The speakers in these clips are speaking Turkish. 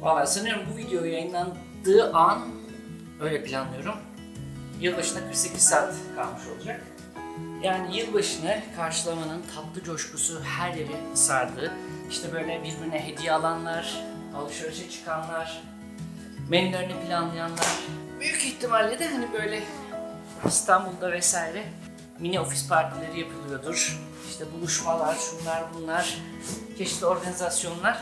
Valla sanıyorum bu video yayınlandığı an öyle planlıyorum. Yılbaşına 48 saat kalmış olacak. Yani yılbaşını karşılamanın tatlı coşkusu her yeri sardı. İşte böyle birbirine hediye alanlar, alışverişe çıkanlar, menülerini planlayanlar. Büyük ihtimalle de hani böyle İstanbul'da vesaire mini ofis partileri yapılıyordur. İşte buluşmalar, şunlar bunlar, çeşitli organizasyonlar.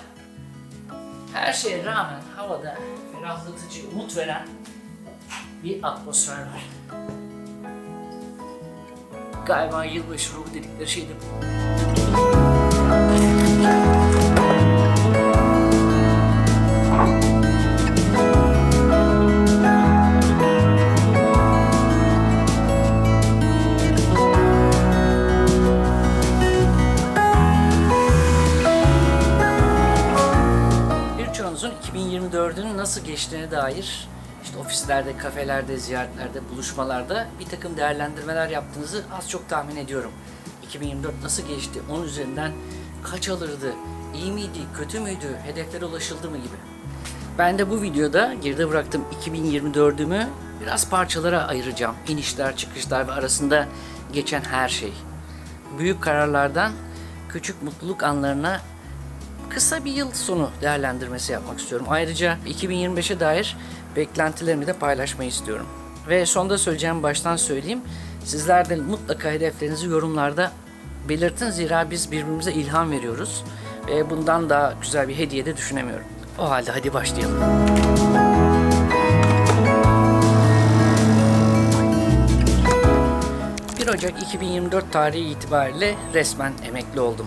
Her şeye rağmen havada ferahlatıcı, umut veren bir atmosfer var. Galiba yılbaşı ruhu dedikleri şey de bu. Birçoğunuzun 2024'ün nasıl geçtiğine dair işte ofislerde, kafelerde, ziyaretlerde, buluşmalarda bir takım değerlendirmeler yaptığınızı az çok tahmin ediyorum. 2024 nasıl geçti? 10 üzerinden kaç alırdı? İyi miydi? Kötü müydü? Hedeflere ulaşıldı mı gibi. Ben de bu videoda geride bıraktığım 2024'ümü biraz parçalara ayıracağım. İnişler, çıkışlar ve arasında geçen her şey. Büyük kararlardan küçük mutluluk anlarına kısa bir yıl sonu değerlendirmesi yapmak istiyorum. Ayrıca 2025'e dair beklentilerimi de paylaşmayı istiyorum. Ve sonda söyleyeceğim baştan söyleyeyim. Sizler de mutlaka hedeflerinizi yorumlarda belirtin. Zira biz birbirimize ilham veriyoruz. Ve bundan daha güzel bir hediye de düşünemiyorum. O halde hadi başlayalım. ...1 Ocak 2024 tarihi itibariyle resmen emekli oldum.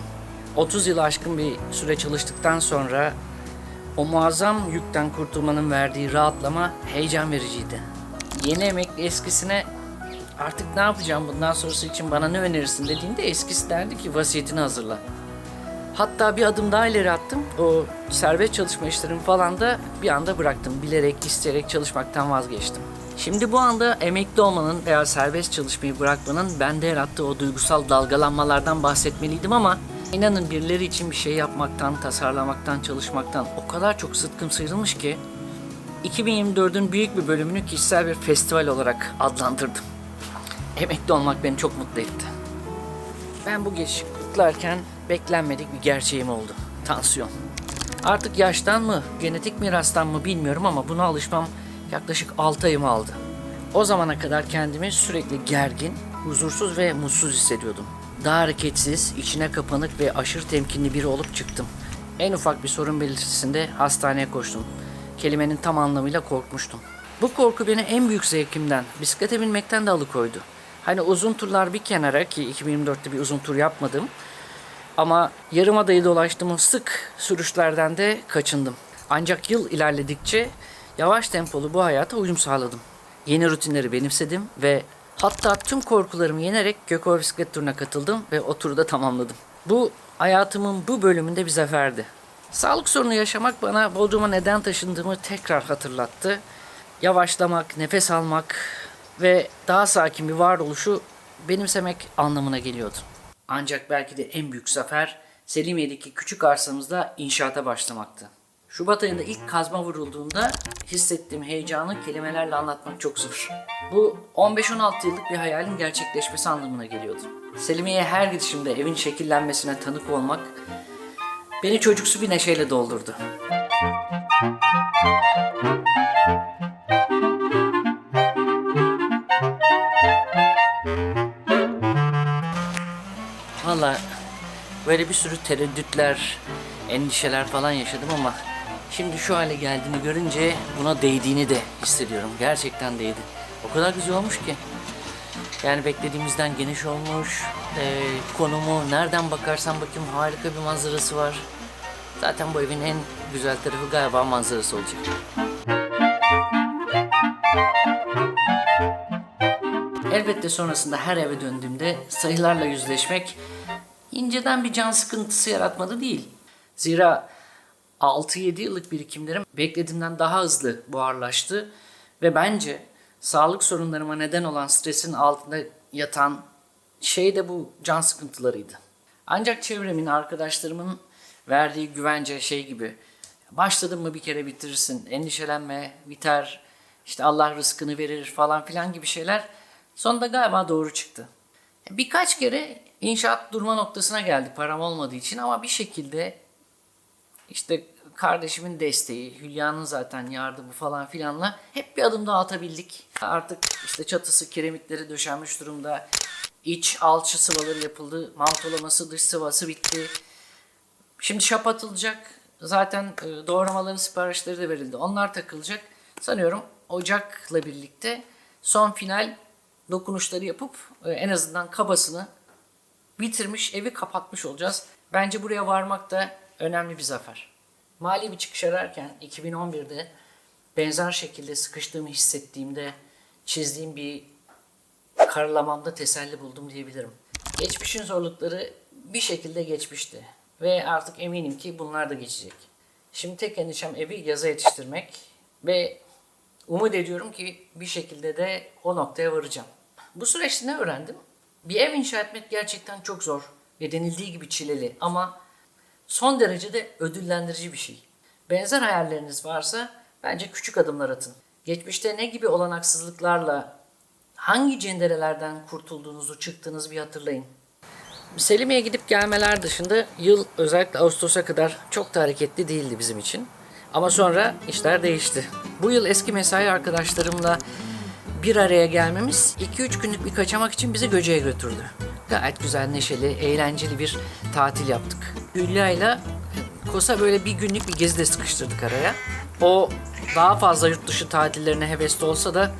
30 yıl aşkın bir süre çalıştıktan sonra o muazzam yükten kurtulmanın verdiği rahatlama heyecan vericiydi. Yeni emekli eskisine artık ne yapacağım bundan sonrası için bana ne önerirsin dediğinde eskisi derdi ki vasiyetini hazırla. Hatta bir adım daha ileri attım. O serbest çalışma işlerimi falan da bir anda bıraktım. Bilerek, isteyerek çalışmaktan vazgeçtim. Şimdi bu anda emekli olmanın veya serbest çalışmayı bırakmanın bende yarattığı o duygusal dalgalanmalardan bahsetmeliydim ama inanın birileri için bir şey yapmaktan, tasarlamaktan, çalışmaktan o kadar çok sıtkım sıyrılmış ki 2024'ün büyük bir bölümünü kişisel bir festival olarak adlandırdım. Emekli olmak beni çok mutlu etti. Ben bu geçişi kutlarken beklenmedik bir gerçeğim oldu. Tansiyon. Artık yaştan mı, genetik mirastan mı bilmiyorum ama buna alışmam yaklaşık 6 ayımı aldı. O zamana kadar kendimi sürekli gergin, huzursuz ve mutsuz hissediyordum. Daha hareketsiz, içine kapanık ve aşırı temkinli biri olup çıktım. En ufak bir sorun belirtisinde hastaneye koştum. Kelimenin tam anlamıyla korkmuştum. Bu korku beni en büyük zevkimden, bisiklete binmekten de alıkoydu. Hani uzun turlar bir kenara ki 2024'te bir uzun tur yapmadım. Ama yarım adayı dolaştığım sık sürüşlerden de kaçındım. Ancak yıl ilerledikçe yavaş tempolu bu hayata uyum sağladım. Yeni rutinleri benimsedim ve hatta tüm korkularımı yenerek Gökova bisiklet turuna katıldım ve o turu da tamamladım. Bu hayatımın bu bölümünde bir zaferdi. Sağlık sorunu yaşamak bana Bodrum'a neden taşındığımı tekrar hatırlattı. Yavaşlamak, nefes almak ve daha sakin bir varoluşu benimsemek anlamına geliyordu. Ancak belki de en büyük zafer Selimiye'deki küçük arsamızda inşaata başlamaktı. Şubat ayında ilk kazma vurulduğunda hissettiğim heyecanı kelimelerle anlatmak çok zor. Bu 15-16 yıllık bir hayalin gerçekleşmesi anlamına geliyordu. Selimiye'ye her gidişimde evin şekillenmesine tanık olmak beni çocuksu bir neşeyle doldurdu. Valla böyle bir sürü tereddütler, endişeler falan yaşadım ama şimdi şu hale geldiğini görünce buna değdiğini de hissediyorum. Gerçekten değdi. O kadar güzel olmuş ki. Yani beklediğimizden geniş olmuş. Ee, konumu nereden bakarsan bakayım harika bir manzarası var. Zaten bu evin en güzel tarafı galiba manzarası olacak. Elbette sonrasında her eve döndüğümde sayılarla yüzleşmek inceden bir can sıkıntısı yaratmadı değil. Zira 6-7 yıllık birikimlerim beklediğimden daha hızlı buharlaştı ve bence sağlık sorunlarıma neden olan stresin altında yatan şey de bu can sıkıntılarıydı. Ancak çevremin, arkadaşlarımın verdiği güvence şey gibi. Başladın mı bir kere bitirirsin, endişelenme, biter, işte Allah rızkını verir falan filan gibi şeyler sonunda galiba doğru çıktı. Birkaç kere inşaat durma noktasına geldi param olmadığı için ama bir şekilde işte kardeşimin desteği, Hülya'nın zaten yardımı falan filanla hep bir adım daha atabildik. Artık işte çatısı, kiremitleri döşenmiş durumda. İç alçı sıvaları yapıldı. Mantolaması, dış sıvası bitti. Şimdi şap atılacak. Zaten e, doğramaların siparişleri de verildi. Onlar takılacak. Sanıyorum Ocak'la birlikte son final dokunuşları yapıp e, en azından kabasını bitirmiş, evi kapatmış olacağız. Bence buraya varmak da önemli bir zafer. Mali bir çıkış ararken 2011'de benzer şekilde sıkıştığımı hissettiğimde çizdiğim bir karalamamda teselli buldum diyebilirim. Geçmişin zorlukları bir şekilde geçmişti ve artık eminim ki bunlar da geçecek. Şimdi tek endişem evi yaza yetiştirmek ve umut ediyorum ki bir şekilde de o noktaya varacağım. Bu süreçte ne öğrendim? Bir ev inşa etmek gerçekten çok zor ve denildiği gibi çileli ama son derece de ödüllendirici bir şey. Benzer hayalleriniz varsa bence küçük adımlar atın. Geçmişte ne gibi olanaksızlıklarla hangi cenderelerden kurtulduğunuzu çıktığınızı bir hatırlayın. Selimiye gidip gelmeler dışında yıl özellikle Ağustos'a kadar çok da hareketli değildi bizim için. Ama sonra işler değişti. Bu yıl eski mesai arkadaşlarımla bir araya gelmemiz 2-3 günlük bir kaçamak için bizi Göce'ye götürdü. Gayet güzel, neşeli, eğlenceli bir tatil yaptık. Hülya'yla Kosa böyle bir günlük bir gezi de sıkıştırdık araya. O daha fazla yurt dışı tatillerine hevesli olsa da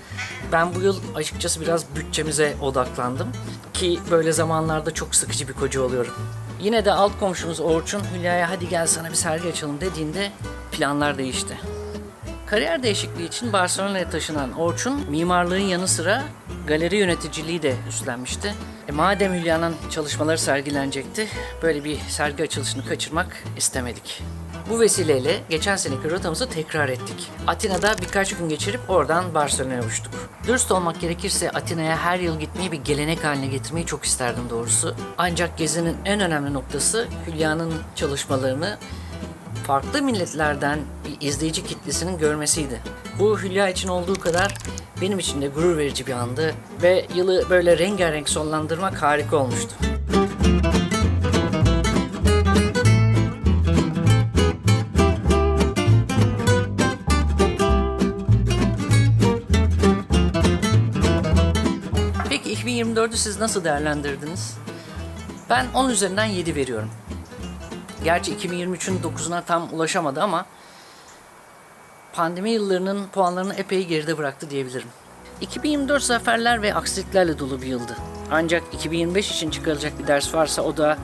ben bu yıl açıkçası biraz bütçemize odaklandım. Ki böyle zamanlarda çok sıkıcı bir koca oluyorum. Yine de alt komşumuz Orçun Hülya'ya hadi gel sana bir sergi açalım dediğinde planlar değişti. Kariyer değişikliği için Barcelona'ya taşınan Orçun, mimarlığın yanı sıra galeri yöneticiliği de üstlenmişti. E madem Hülya'nın çalışmaları sergilenecekti, böyle bir sergi açılışını kaçırmak istemedik. Bu vesileyle geçen seneki rotamızı tekrar ettik. Atina'da birkaç gün geçirip oradan Barcelona'ya uçtuk. Dürüst olmak gerekirse Atina'ya her yıl gitmeyi bir gelenek haline getirmeyi çok isterdim doğrusu. Ancak gezinin en önemli noktası Hülya'nın çalışmalarını farklı milletlerden bir izleyici kitlesinin görmesiydi. Bu Hülya için olduğu kadar benim için de gurur verici bir andı ve yılı böyle rengarenk sonlandırmak harika olmuştu. Peki 2024'ü siz nasıl değerlendirdiniz? Ben 10 üzerinden 7 veriyorum. Gerçi 2023'ün 9'una tam ulaşamadı ama pandemi yıllarının puanlarını epey geride bıraktı diyebilirim. 2024 zaferler ve aksiliklerle dolu bir yıldı. Ancak 2025 için çıkarılacak bir ders varsa o da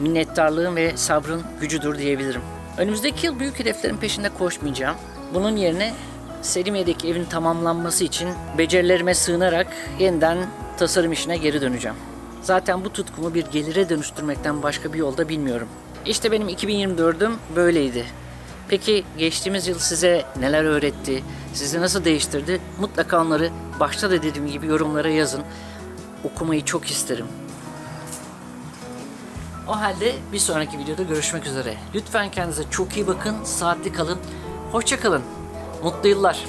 minnettarlığın ve sabrın gücüdür diyebilirim. Önümüzdeki yıl büyük hedeflerin peşinde koşmayacağım. Bunun yerine Selimiye'deki evin tamamlanması için becerilerime sığınarak yeniden tasarım işine geri döneceğim. Zaten bu tutkumu bir gelire dönüştürmekten başka bir yolda bilmiyorum. İşte benim 2024'üm böyleydi. Peki geçtiğimiz yıl size neler öğretti, sizi nasıl değiştirdi? Mutlaka onları başta da dediğim gibi yorumlara yazın. Okumayı çok isterim. O halde bir sonraki videoda görüşmek üzere. Lütfen kendinize çok iyi bakın, saatli kalın, hoşça kalın. Mutlu yıllar.